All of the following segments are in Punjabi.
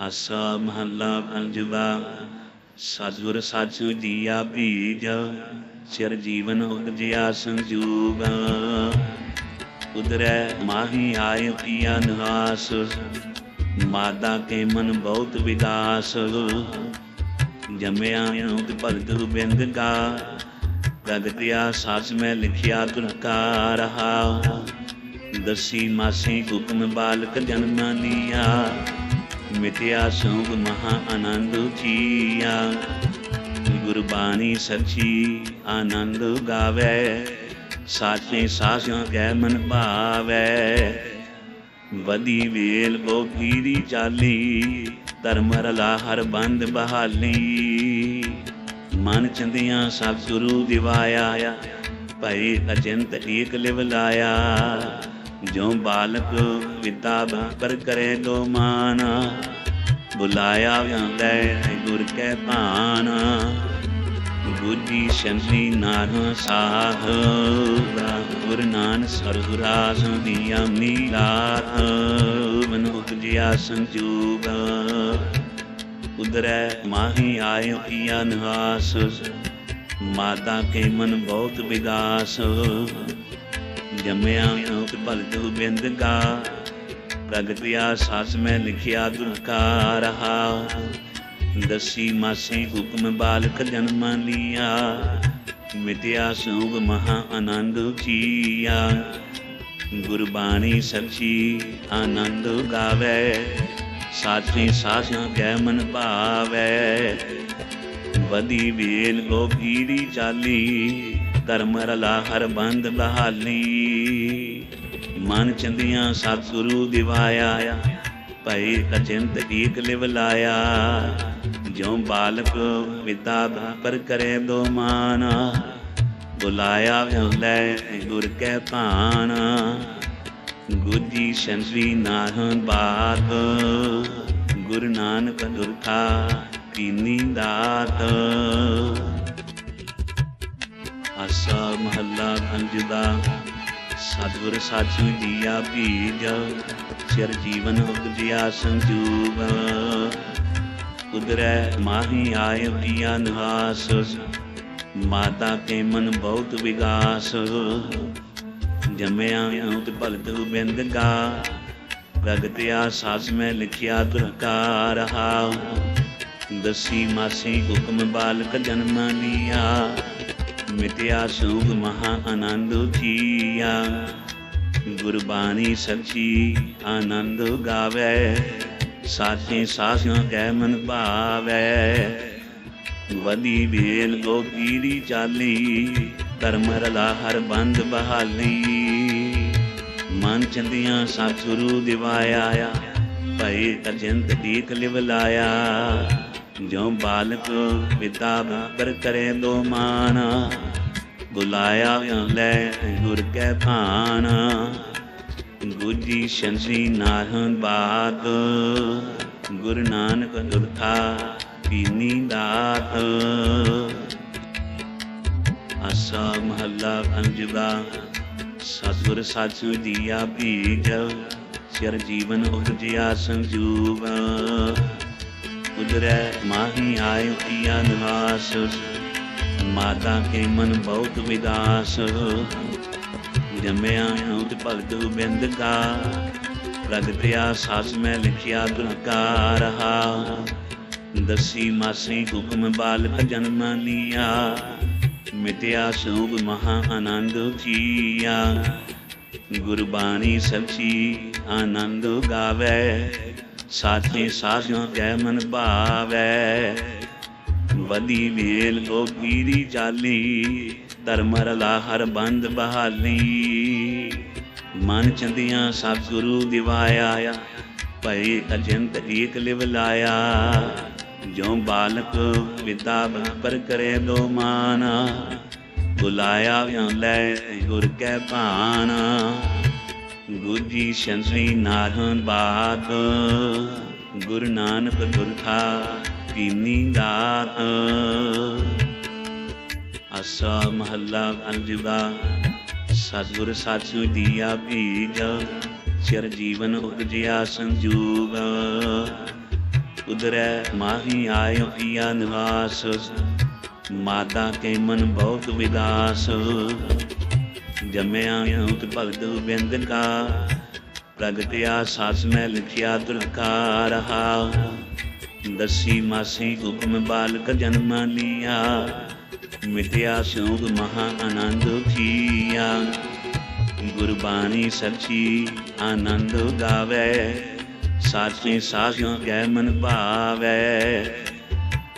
ਆਸਾ ਮਹੱਲਾ ਪੰਜਵਾ, ਸਤਿਗੁਰ ਸਾਚੂ ਜੀਆ ਬੀਜ ਸਿਰ ਜੀਵਨ ਉਪਜਿਆ ਸੰਜੂਗ ਉਦਰੈ ਮਾਹੀ ਆਇ ਪਿਆ ਨਿਵਾਸ, ਮਾਦਾ ਕੇ ਮਨ ਬਹੁਤ ਵਿਗਾਸ ਜਮਿਆ ਉਤ ਭਗਤ ਬਿੰਦ ਕਾ ਪ੍ਰਗਟਿਆ ਸਾਚ ਮੈਂ ਲਿਖਿਆ ਤੁਰਕਾ ਰਹਾ ਦਸੀ ਮਾਸੀ ਹੁਕਮ ਬਾਲਕ ਜਨਮ ਲੀਆ ਮਿਟਿਆ ਸੋਗ ਮਹਾ ਆਨੰਦ ਜੀਆ। ਗੁਰਬਾਣੀ ਸੱਚੀ ਆਨੰਦ ਗਾਵੇ। ਸਾਚੇ ਸਾਸਿਆਂ ਕੈ ਮਨ ਭਾਵੇ। ਵਦੀ ਵੇਲ ਕੋ ਪੀਰੀ ਚਾਲੀ, ਧਰਮ ਰਲਾ ਹਰ ਬੰਦ ਬਹਾਲੀ। ਮਨ ਚੰਦਿਆਂ ਸਭ ਗੁਰੂ ਦਿਵਾਇਆ ਭਈ ਅਚਿੰਤ ਏਕ ਲਿਵ ਲਾਇਆ। ਜੋ ਬਾਲਕ ਵਿਤਾ ਪਰ ਕਰੇ ਦੋ ਮਾਨ, ਬੁਲਾਇਆ ਜਾਂਦੈ ਗੁਰ ਕੈ ਭਾਨ ਗੁਜੀ ਸ਼ੰਸੀ ਨਾਰ ਸਾਧ ਗੁਰ ਨਾਨਕ ਸਰਗੁਰਾਸ ਦੀਆ ਮੀਰਾਤ ਮਨ ਉਪਜਿਆ ਸੰਜੂਗ ਉਦਰੈ ਮਾਹੀ ਆਇ ਪਿਆ ਨਿਵਾਸ। ਮਾਤਾ ਕੇ ਮਨ ਬਹੁਤ ਵਿਗਾਸ ਜਮਿਆ ਉਤ ਭਗਤ ਬਿੰਦ ਕਾ ਪ੍ਰਗਟਿਆ ਸਾਸ ਮੈਂ ਲਿਖਿਆ ਦੁਰਕਾ ਰਹਾ ਦਸੀ ਮਾਸੀ ਹੁਕਮ ਬਾਲਕ ਜਨਮ ਲੀਆ। ਮਿਟਿਆ ਸੋਗ ਮਹਾ ਆਨੰਦ ਜੀਆ ਗੁਰਬਾਣੀ ਸੱਚੀ ਆਨੰਦ ਗਾਵੇ। ਸਾਥੀ ਸਾਸਿਆਂ ਕੈ ਮਨ ਭਾਵੇ। ਵਦੀ ਵੇਲ ਕੋ ਪੀੜੀ ਚਾਲੀ। ਕਰਮ ਰਲਾ ਹਰ ਬੰਦ ਬਹਾਲੀ। ਮਨ ਚੰਦੀਆਂ ਸਤਿਗੁਰੂ ਦਿਵਾਇਆ ਭਈ ਅਚਿੰਤ ਏਕ ਲਿਵ ਲਾਇਆ। ਜੋ ਬਾਲਕ ਵਿਦਾ ਪਰ ਕਰੇ ਦੋ ਮਾਨ। ਬੁਲਾਇਆ ਲੈ ਗੁਰ ਕੈ ਭਾਨ। ਗੁਜੀ ਸੰਸਰੀ ਨਾਹਨ ਬਾਤ। ਗੁਰ ਨਾਨਕ ਦੁਰਖਾ ਕੀਨੀ ਦਾਤ। ਆਸਾ ਮਹੱਲਾ ਪੰਜਦਾ ਸਤਿਗੁਰ ਸਾਚੂ ਜੀਆ ਬੀਜ ਸਿਰ ਜੀਵਨ ਉਪਜਿਆ ਸੰਜੂਗ ਉਦਰੈ ਮਾਹੀ ਆਇ ਪਿਆ ਨਿਵਾਸ, ਮਾਤਾ ਕੇ ਮਨ ਬਹੁਤ ਵਿਗਾਸ। ਜਮਿਆ ਉਤ ਭਗਤ ਬਿੰਦ ਕਾ ਪ੍ਰਗਟਿਆ ਸਾਸ ਮੈਂ ਲਿਖਿਆ ਤੁਰਕਾ ਰਹਾ ਦਸੀ ਮਾਸੀ ਹੁਕਮ ਬਾਲਕ ਜਨਮ ਲੀਆ ਮਿਟਿਆ ਸੋਗ ਮਹਾ ਆਨੰਦ ਜੀਆ ਗੁਰਬਾਣੀ ਸੱਚੀ ਆਨੰਦ ਗਾਵੇ। ਸਾਚੇ ਸਾਸਿਆਂ ਕੈ ਮਨ ਭਾਵੇ। ਵਦੀ ਵੇਲ ਕੋ ਪੀੜੀ ਚਾਲੀ ਧਰਮ ਰਲਾ ਹਰ ਬੰਦ ਬਹਾਲੀ। ਮਨ ਚੰਦੀਆਂ ਸਤਿਗੁਰੂ ਦਿਵਾਇਆ ਭਈ ਅਜੰਤ ਦੀਕ ਲਿਵ ਲਾਇਆ। ਜੋ ਬਾਲਕ ਪਿਤਾ ਪਰ ਕਰੇ ਦੋ ਮਾਨ ਬੁਲਾਇਆ ਲੈ ਗੁਰ ਕੈ ਭਾਨ ਗੁਜੀ ਸ਼ੰਸੀ ਨਾਹਨ ਬਾਤ, ਗੁਰ ਨਾਨਕ ਦੁਰਥਾ ਪੀਨੀ ਦਾਤ। ਆਸਾ ਮਹੱਲਾ ਪੰਜਵਾ, ਸਤਿਗੁਰ ਸਾਚੂ ਜੀਆ ਬੀਜ ਸਿਰ ਜੀਵਨ ਉਪਜਿਆ ਸੰਜੂਗ ਉਦਰੈ ਮਾਹੀ ਆਇ ਪਿਆ ਨਿਵਾਸ ਮਾਤਾ ਕੇ ਮਨ ਬਹੁਤ ਵਿਦਾਸ ਜਮਿਆ ਉਤ ਭਗਤ ਬਿੰਦ ਕਾ ਪ੍ਰਗਟਿਆ ਸਾਸ ਮੈਂ ਲਿਖਿਆ ਦੁਰਕਾ ਰਹਾ ਦਸੀ ਮਾਸੀ ਹੁਕਮ ਬਾਲਕ ਜਨਮ ਲੀਆ ਮਿਟਿਆ ਸੋਗ ਮਹਾ ਆਨੰਦ ਜੀਆ ਗੁਰਬਾਣੀ ਸੱਚੀ ਆਨੰਦ ਗਾਵੇ ਸਾਥੀ ਸਾਸਿਆਂ ਕੈ ਮਨ ਭਾਵੇ। ਵਦੀ ਵੇਲ ਕੋ ਪੀਰੀ ਚਾਲੀ ਧਰਮ ਰਲਾ ਹਰ ਬੰਦ ਬਹਾਲੀ। ਮਨ ਚੰਦੀਆਂ ਸਤਿਗੁਰੂ ਦਿਵਾਇਆ ਭਈ ਅਜੰਤ ਏਕ ਲਿਵ ਲਾਇਆ। ਜੋ ਬਾਲਕ ਵਿਦਾ ਪਰ ਕਰੇ ਦੋ ਮਾਨ, ਬੁਲਾਇਆ ਲੈ ਗੁਰ ਕੈ ਭਾਣਾ। ਗੁਜੀ ਸ਼ੰਸਰੀ ਨਾਹਨ ਬਾਤ ਗੁਰ ਨਾਨਕ ਦੁਰਖਾ ਕੀਨੀ ਦਾਤ ਆਸਾ ਮਹੱਲਾ ਪੰਜਵਾ ਸਤਿਗੁਰ ਸਾਚੂ ਦੀਆ ਬੀਜ ਚਿਰ ਜੀਵਨ ਉਪਜਿਆ ਸੰਜੂਗ ਉਦਰੈ ਮਾਹੀ ਆਇਓ ਕੀਆ ਨਿਵਾਸ, ਮਾਤਾ ਕੇ ਮਨ ਬਹੁਤ ਵਿਦਾਸ। ਜਮਿਆ ਉਤ ਭਗਤ ਬਿੰਦ ਕਾ ਪ੍ਰਗਟਿਆ ਸਾਸ ਮੈਂ ਲਿਖਿਆ ਦੁਰਕਾ ਰਹਾ ਦਸੀ ਮਾਸੀ ਹੁਕਮ ਬਾਲਕ ਜਨਮ ਲਿਆ, ਮਿਟਿਆ ਸੋਗ ਮਹਾ ਆਨੰਦ ਥੀਆ ਗੁਰਬਾਣੀ ਸੱਚੀ ਆਨੰਦ ਗਾਵੇ, ਸਾਚੇ ਸਾਸਿਓ ਕੈ ਮਨ ਭਾਵੇ।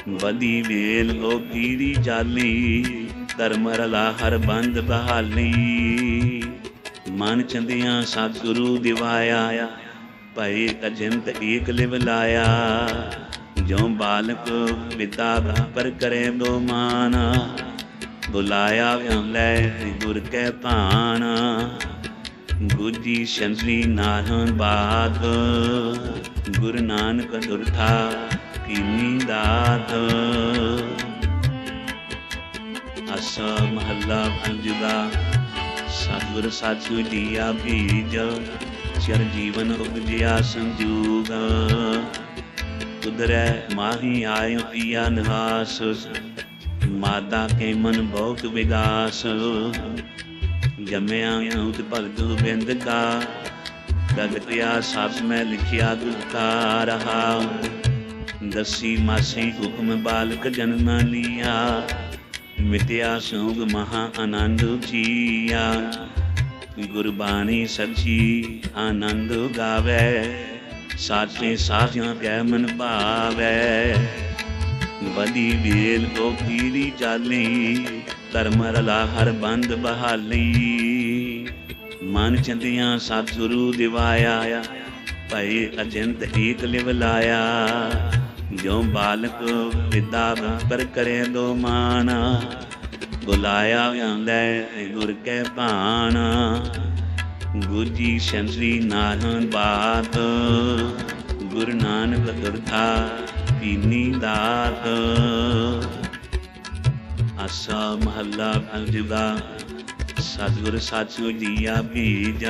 ਬਦੀ ਵੇਲ ਹੋ ਕੀੜੀ ਜਾਲੀ ਧਰਮ ਰਲਾ ਹਰ ਬੰਦ ਬਹਾਲੀ। ਮਨ ਚੰਦਿਆਂ ਸਤਿਗੁਰੂ ਦਿਵਾਇਆ ਭਈ ਅਜੰਤ ਏਕ ਲਿਵ ਲਾਇਆ। ਜੋ ਬਾਲਕ ਪਿਤਾ ਦਾ ਪਰ ਕਰੇ ਦੋ ਮਾਨ, ਬੁਲਾਇਆ ਲੈ ਗੁਰ ਕੈ ਭਾਣ ਗੁਜੀ ਸ਼ੰਸਰੀ ਨਾਹਨ ਬਾਦ, ਗੁਰ ਨਾਨਕ ਦੁਰਥਾ ਕੀਨੀ ਦਾਤ। ਅਸ ਮਹੱਲਾ ਪੰਜਵਾ ਸਤਿਗੁਰ ਸਾਚੂ ਦੀਆ ਬੀਜ, ਚਰ ਜੀਵਨ ਉਪਜਿਆ ਸੰਜੂਗ। ਉਦਰੈ ਮਾਹੀ ਆਇਓ ਪੀਆ ਨਿਵਾਸ, ਮਾਤਾ ਕੇ ਮਨ ਬਹੁਤ ਵਿਗਾਸ। ਜਮਿਆ ਉਤ ਭਗਤ ਬਿੰਦ ਕਾ ਪ੍ਰਗਟਿਆ ਸਭ ਮੈਂ ਲਿਖਿਆ ਦੁਖਾ ਰਹਾ। ਦਸੀ ਮਾਸੀ ਹੁਕਮ ਬਾਲਕ ਜਨਮ ਲਿਆ ਮਿਟਿਆ ਸੋਗ ਮਹਾ ਆਨੰਦ ਜੀਆ। ਗੁਰਬਾਣੀ ਸੱਚੀ ਆਨੰਦ ਗਾਵੇ। ਸਾਚੇ ਸਾਧਿਆਂ ਕੈ ਮਨ ਭਾਵੇ। ਬਦੀ ਵੇਲ ਕੋ ਪੀਰੀ ਚਾਲੀ ਧਰਮ ਰਲਾ ਹਰ ਬੰਦ ਬਹਾਲੀ। ਮਨ ਚੰਦਿਆਂ ਸਤਿਗੁਰੂ ਦਿਵਾਇਆ ਭਈ ਅਜੰਤ ਏਕ ਲਿਵ ਲਾਇਆ। ਜੋ ਬਾਲਕ ਵਿਦਾ ਪਰ ਕਰੇ ਦੋ ਮਾਨਾ ਬੁਲਾਇਆ ਲੈ ਗੁਰ ਕੈ ਭਾਣ। ਗੁਜੀ ਸੰਸਰੀ ਨਾਹਨ ਬਾਤ, ਗੁਰ ਨਾਨਕ ਦੁਰਥਾ ਪੀਨੀ ਦਾਤ। ਆਸਾ ਮਹੱਲਾ ਪੰਜਵਾ ਸਤਿਗੁਰ ਸਾਚੂ ਜੀਆ ਬੀਜ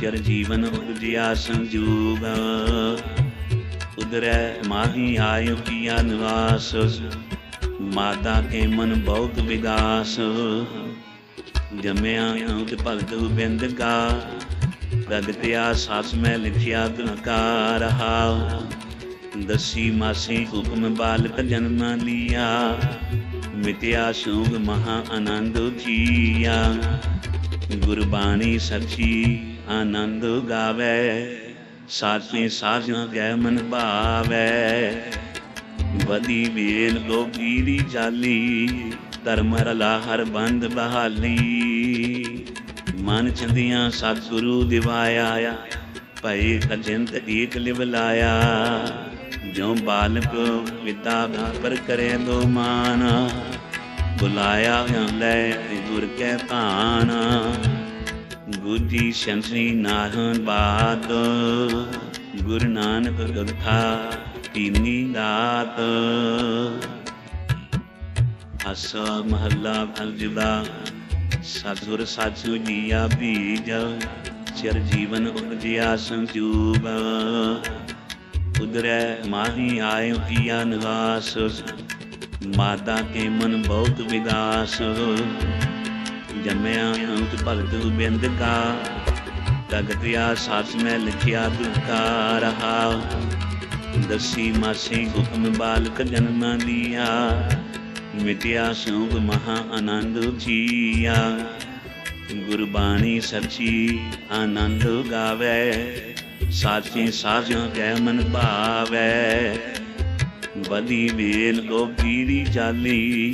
ਚਿਰ ਜੀਵਨ ਉਪਜਿਆ ਸੰਜੂਗ। ਉਦਰੈ ਮਾਹੀ ਆਇਓ ਕੀਆ ਨਿਵਾਸ, ਮਾਤਾ ਕੇ ਮਨ ਬਹੁਤ ਵਿਗਾਸ ਜਮਿਆ ਉਤ ਭਗਤ ਬਿੰਦ ਕਾ ਪ੍ਰਗਟਿਆ ਸਾਸ ਮੈਂ ਲਿਖਿਆ ਤੁਨਕਾ ਰਹਾ ਦਸੀ ਮਾਸੀ ਹੁਕਮ ਬਾਲਕ ਜਨਮ ਲਿਆ ਮਿਤਿਆ ਸੋਗ ਮਹਾ ਆਨੰਦ ਥੀਆ ਗੁਰਬਾਣੀ ਸੱਚੀ ਆਨੰਦ ਗਾਵੇ। ਸਾਚੇ ਸਾਧਿਆਂ ਕੈ ਮਨ ਭਾਵੈ। ਬਦੀ ਵੇਲ ਲੋਕੀਰੀ ਜਾਲੀ, ਧਰਮ ਰਲਾ ਹਰ ਬੰਦ ਬਹਾਲੀ। ਮਨ ਚੰਦਿਆਂ ਸਤਿਗੁਰੂ ਦਿਵਾਇਆ ਭਈ ਅਜੰਤ ਏਕ ਲਿਵ ਲਾਇਆ। ਜੋ ਬਾਲਕ ਪਿਤਾ ਦਾ ਪਰ ਕਰੇ ਦੋ ਮਾਨ, ਬੁਲਾਇਆ ਲੈ ਗੁਰ ਕੈ ਭਾਣ ਗੁਜੀ ਸੰਸਰੀ ਨਾਹਨ ਬਾਤ, ਗੁਰ ਨਾਨਕ ਗਰਥਾ ਪੀਨੀ ਦਾਤ। ਅਸ ਮਹੱਲਾ ਪੰਜਵਾ ਸਤਿਗੁਰ ਸਾਚੂ ਜੀਆ ਬੀਜ, ਚਿਰ ਜੀਵਨ ਉਪਜਿਆ ਸੰਜੂਬ। ਉਦਰੈ ਮਾਹੀ ਆਇਓ ਕੀਆ ਨਿਵਾਸ, ਮਾਤਾ ਕੇ ਮਨ ਬਹੁਤ ਵਿਦਾਸ। ਜੰਮਿਆ ਅੰਤ ਭਗਤ ਬਿੰਦ ਕਾ ਤਗਤਿਆ ਸਾਸ ਮੈਂ ਲਿਖਿਆ ਦੁਖਾ ਰਹਾ। ਦਸੀ ਮਾਸੀ ਹੁਕਮ ਬਾਲਕ ਜਨਮ ਦੀਆ ਮਿਟਿਆ ਸੋਗ ਮਹਾ ਆਨੰਦ ਜੀਆ। ਗੁਰਬਾਣੀ ਸੱਚੀ ਆਨੰਦ ਗਾਵੇ, ਸਾਚੇ ਸਾਜੋਂ ਕੈ ਮਨ ਭਾਵੇ। ਬਦੀ ਵੇਲ ਕੋ ਕੀੜੀ ਚਾਲੀ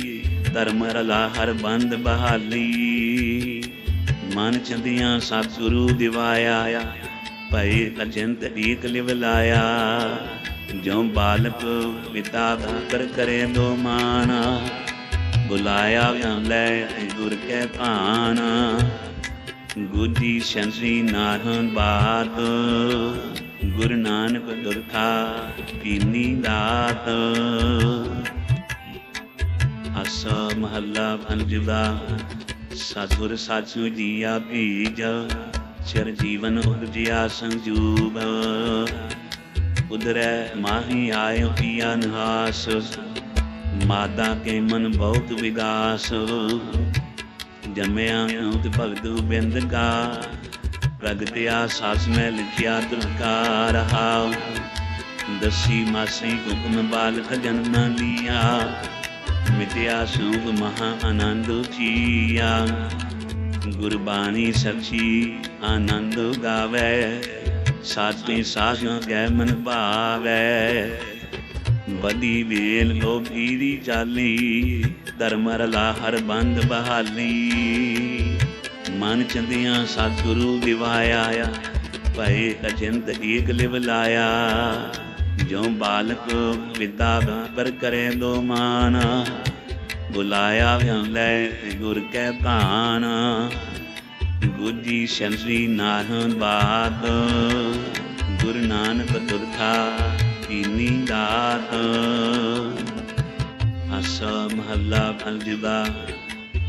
ਧਰਮ ਰਲਾ ਹਰ ਬੰਦ ਬਹਾਲੀ। ਮਨ ਚੰਦਿਆਂ ਸਤਿਗੁਰੂ ਦਿਵਾਇਆ ਭਈ ਅਜੰਤ ਏਕ ਲਿਵ ਲਾਇਆ। ਜੋ ਬਾਲਕ ਪਿਤਾ ਦਾ ਕਰ ਕਰੇ ਦੋ ਮਾਨਾ ਬੁਲਾਇਆ ਲੈ ਗੁਰ ਕੈ ਭਾਣ। ਗੁਜੀ ਸੰਸਰੀ ਨਾਹਨ ਬਾਤ। ਗੁਰ ਨਾਨਕ ਦੁਰਖਾ ਪੀਨੀ ਦਾਤ। ਅਸ ਮਹੱਲਾ ਪੰਜਵਾ ਸਤਿਗੁਰ ਸਾਚੂ ਜੀਆ ਬੀਜ ਚਿਰ ਜੀਵਨ ਉਪਜਿਆ ਸੰਜੂਬ। ਉਦਰੈ ਮਾਹੀ ਆਇਓ ਕੀਆ ਨਿਹਾਸ ਮਾਤਾ ਕੇ ਮਨ ਬਹੁਤ ਵਿਗਾਸ। ਜਮਿਆ ਉਤ ਭਗਤ ਬਿੰਦ ਕਾ ਪ੍ਰਗਟਿਆ ਸਾਸ ਮੈਂ ਲਿਖਿਆ ਤੁਲਕਾ ਰਹਾ ਦਸੀ ਮਾਸੀ ਹੁਕਮ ਬਾਲਕ ਜਨਮ ਲਿਆ ਮਿਟਿਆ ਸੂਗ ਮਹਾ ਆਨੰਦ ਕੀਆ। ਗੁਰਬਾਣੀ ਸਖੀ ਆਨੰਦ ਗਾਵੇ ਸਾਚੇ ਸਾਸਿਆਂ ਗੈ ਮਨ ਭਾਵੇ। ਬਦੀ ਵੇਲ ਲੋ ਪੀਰੀ ਚਾਲੀ, ਧਰਮ ਰਲਾ ਹਰ ਬੰਦ ਬਹਾਲੀ। ਮਨ ਚੰਦਿਆਂ ਸਤਿਗੁਰੂ ਦਿਵਾਇਆ ਭਏ ਅਜੰਤ ਏਕ ਲਿਵ ਲਾਇਆ। ਜੋ ਬਾਲਕ ਵਿਦਾ ਪਰ ਕਰੇ ਦੋ ਮਾਨ, ਬੁਲਾਇਆ ਲੈ ਗੁਰ ਕੈ ਭਾਨ। ਗੁਜੀ ਸ਼ੰਸਰੀ ਨਾਹਨ ਬਾਤ, ਗੁਰ ਨਾਨਕ ਦੁਰਖਾ ਕੀਨੀ ਦਾਤ। ਅਸ ਮਹੱਲਾ ਫਲਜਦਾ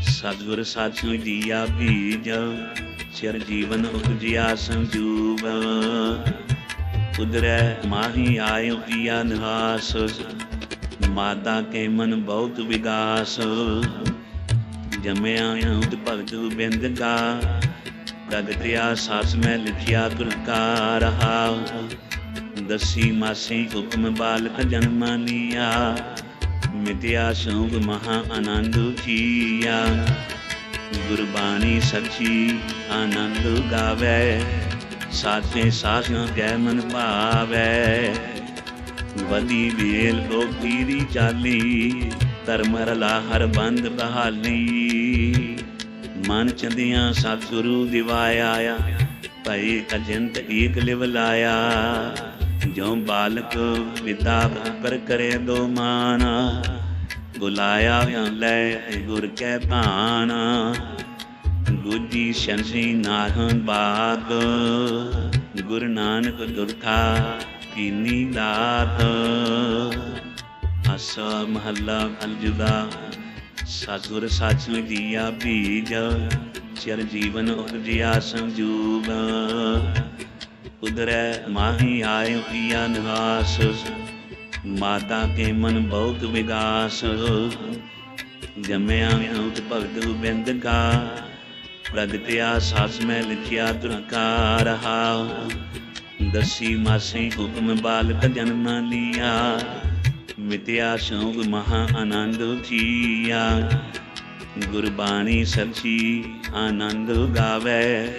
ਸਤਿਗੁਰ ਸਾਚੂ ਜੀਆ ਬੀਜ ਚਿਰ ਜੀਵਨ ਉਪਜਿਆ ਸੰਜੂਬ। ਉਦਰੈ ਮਾਹੀ ਆਇਓ ਕੀਆ ਨਿਹਾਸ ਮਾਤਾ ਕੇ ਮਨ ਬਹੁਤ ਵਿਗਾਸ। ਜਮਿਆ ਉਤ ਭਗਤ ਬਿੰਦ ਕਾ ਪ੍ਰਗਟਿਆ ਸਾਸ ਮੈਂ ਲਿਖਿਆ ਤੁਲਕਾ ਰਹਾ। ਦਸੀ ਮਾਸੀ ਹੁਕਮ ਬਾਲਕ ਜਨਮ ਲਿਆ, ਮਿਟਿਆ ਸੋਗ ਮਹਾ ਆਨੰਦ ਕੀਆ। ਗੁਰਬਾਣੀ ਸੱਚੀ ਆਨੰਦ ਗਾਵੇ। ਸਾਚੇ ਸਾਸਿਆਂ ਗੈ ਮਨ ਭਾਵੇ। ਵਦੀ ਵੇਲ ਲੋ ਪੀਰੀ ਚਾਲੀ, ਧਰਮ ਰਲਾ ਹਰ ਬੰਦ ਬਹਾਲੀ। ਮਨ ਚੰਦਿਆਂ ਸਤਿਗੁਰੂ ਦਿਵਾਇਆ ਭਈ ਅਜੰਤ ਏਕ ਲਿਵ ਲਾਇਆ। ਜੋ ਬਾਲਕ ਵਿਦਾ ਪਰ ਕਰੇ ਦੋ ਮਾਨ, ਬੁਲਾਇਆ ਲੈ ਗੁਰ ਕੈ ਭਾਣਾ ਗੁਜੀ ਸ਼ੰਸੀ ਨਾਹਨ ਬਾਤ, ਗੁਰ ਨਾਨਕ ਦੁਰਖਾ ਕੀਨੀ ਦਾਤ। ਅਸ ਮਹੱਲਾ ਅਲਜੁਦਾ ਸਤਿਗੁਰ ਸਾਚੂ ਜੀਆ ਬੀਜ, ਚਿਰ ਜੀਵਨ ਉਪਜਿਆ ਸੰਜੂਬ। ਉਦਰੈ ਮਾਹੀ ਆਇਓ ਕੀਆ ਨਿਵਾਸ, ਮਾਤਾ ਕੇ ਮਨ ਬਹੁਤ ਵਿਗਾਸ। ਜੰਮਿਆ ਉਤ ਭਗਤ ਬਿੰਦ ਕਾ ਪ੍ਰਗਟਿਆ ਸਾਸ ਮੈਂ ਲਿਖਿਆ ਤੁਰਕਾ ਰਹਾ ਦਸੀ ਮਾਸੀ ਹੁਕਮ ਬਾਲਕ ਜਨਮ ਲਿਆ। ਮਿਟਿਆ ਸੋਗ ਮਹਾ ਆਨੰਦ ਕੀਆ ਗੁਰਬਾਣੀ ਸੱਚੀ ਆਨੰਦ ਗਾਵੇ।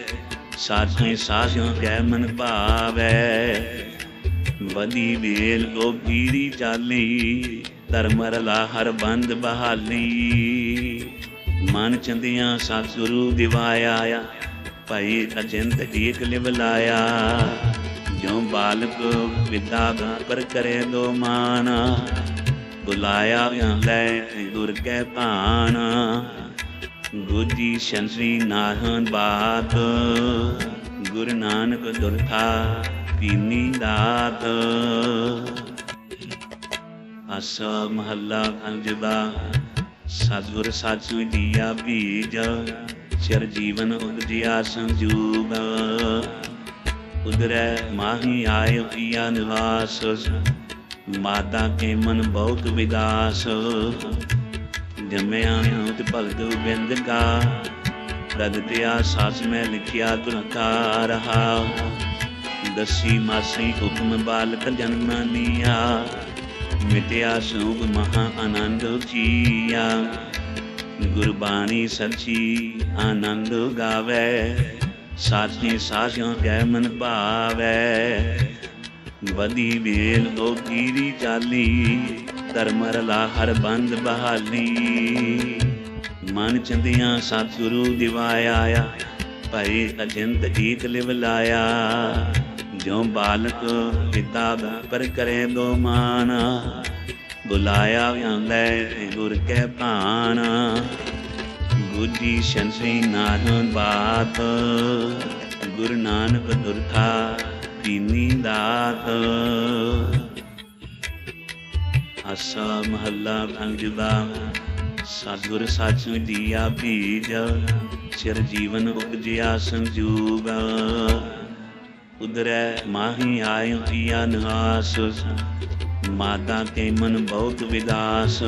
ਸਾਚੇ ਸਾਸਿਆਂ ਕੈ ਮਨ ਭਾਵੇ। ਵਦੀ ਵੇਲ ਲੋ ਪੀਰੀ ਚਾਲੀ। ਧਰਮ ਰਲਾ ਹਰ ਬੰਦ ਬਹਾਲੀ। ਮਨ ਚੰਦਿਆਂ ਸਤਿਗੁਰੂ ਦਿਵਾਇਆ ਭਈ ਅਜੰਤ ਏਕ ਲਿਵ ਲਾਇਆ ਜੋ ਬਾਲਕ ਵਿਦਾ ਪਰ ਕਰੇ ਦੋ ਮਾਨ। ਬੁਲਾਇਆ ਲੈ ਗੁਰ ਕੈ ਭਾਨ। ਗੁਜੀ ਸ਼ੰਸਰੀ ਨਾਹਨ ਬਾਤ। ਗੁਰ ਨਾਨਕ ਦੁਰਖਾ ਕੀਨੀ ਦਾਤ। ਅਸ ਮਹੱਲਾ ਅੰਜਦਾ ਸਤਿਗੁਰ ਸਾਚੂ ਜੀਆ ਬੀਜ ਚਿਰ ਜੀਵਨ ਉਪਜਿਆ ਸੰਜੂਬ। ਉਦਰੈ ਮਾਹੀ ਆਇਓ ਕੀਆ ਨਿਵਾਸ, ਮਾਤਾ ਕੇ ਮਨ ਬਹੁਤ ਵਿਗਾਸ ਜੰਮਿਆ ਉਤ ਭਗਤ ਬਿੰਦ ਕਾ ਪ੍ਰਗਟਿਆ ਸਾਸ ਮੈਂ ਲਿਖਿਆ ਤੁਲਕਾ ਰਹਾ। ਦਸੀ ਮਾਸੀ ਹੁਕਮ ਬਾਲਕ ਜਨਮ ਲਿਆ ਮਿਟਿਆ ਸੂਗ ਮਹਾ ਆਨੰਦ ਕੀਆ। ਗੁਰਬਾਣੀ ਸੱਚੀ ਆਨੰਦ ਗਾਵੇ। ਸਾਚੇ ਸਾਸਿਆਂ ਕੈ ਮਨ ਭਾਵੇ। ਬਦੀ ਵੇਲ ਉਹ ਕੀਰੀ ਚਾਲੀ ਧਰਮ ਰਲਾ ਹਰ ਬੰਦ ਬਹਾਲੀ। ਮਨ ਚੰਦਿਆਂ ਸਤਿਗੁਰੂ ਦਿਵਾਇਆ ਭਈ ਅਜੰਤ ਏਕ ਲਿਵ ਲਾਇਆ। ਜੋ ਬਾਲਕ ਪਿਤਾ ਪਰ ਕਰੇ ਦੋ ਮਾਨ, ਬੁਲਾਇਆ ਲੈ ਗੁਰ ਕੈ ਭਾਨ। ਗੁਜੀ ਸ਼ੰਸੀ ਨਾਹਨ ਬਾਤ, ਗੁਰ ਨਾਨਕ ਦੁਰਖਾ ਕੀਨੀ ਦਾਤ। ਅਸਾ ਮਹੱਲਾ ਅੰਜਦਾ ਸਤਿਗੁਰ ਸਾਚੂ ਦੀਆ ਬੀਜ ਚਿਰ ਜੀਵਨ ਉਪਜਿਆ ਸੰਜੂਗਾ ਉਦਰੈ ਮਾਹੀ ਆਇ ਕੀਆ ਨਿਵਾਸ, ਮਾਤਾ ਕੇ ਮਨ ਬਹੁਤ ਵਿਦਾਸ।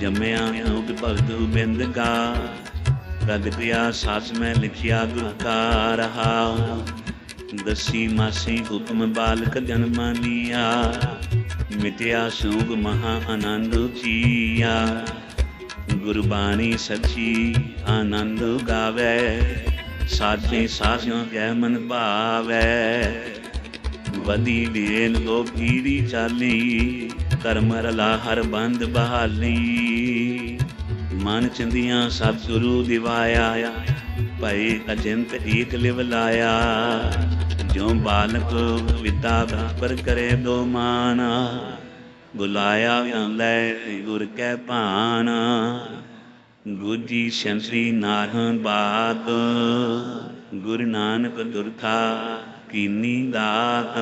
ਜੰਮਿਆ ਹੁਕ ਭਗਤ ਬਿੰਦ ਕਾ ਰਦ ਪਿਆ ਸਾਸ ਮੈਂ ਲਿਖਿਆ ਗੁਰ ਕਾ ਰਹਾ ਦਸੀ ਮਾਸੀ ਹੁਕਮ ਬਾਲਕ ਜਨਮ ਲੀਆ, ਮਿਟਿਆ ਸੂਗ ਮਹਾ ਆਨੰਦ ਕੀਆ। ਗੁਰਬਾਣੀ ਸੱਚੀ ਆਨੰਦ ਗਾਵੇ। ਸਾਚੇ ਸਾਸਿਓ ਕੈ ਮਨ ਭਾਵੈ। ਵਦੀ ਵੇਲ ਲੋ ਪੀੜੀ ਚਾਲੀ, ਕਰਮ ਰਲਾ ਹਰ ਬੰਦ ਬਹਾਲੀ। ਮਨ ਚੰਦੀਆਂ ਸਤਿਗੁਰੂ ਦਿਵਾਇਆ, ਭਈ ਅਜੰਤ ਏਕ ਲਿਵ ਲਾਇਆ। ਜੋ ਬਾਲਕ ਵਿਦਾ ਪਰ ਕਰੇ ਦੋ ਮਾਨਾ, ਬੁਲਾਇਆ ਲੈ ਗੁਰ ਕੈ ਭਾਣਾ ਗੁਜੀ ਸੰਸਰੀ ਨਾਰਹਨ ਬਾਤ ਗੁਰੂ ਨਾਨਕ ਦੁਰਥਾ ਕੀਨੀ ਦਾਤ।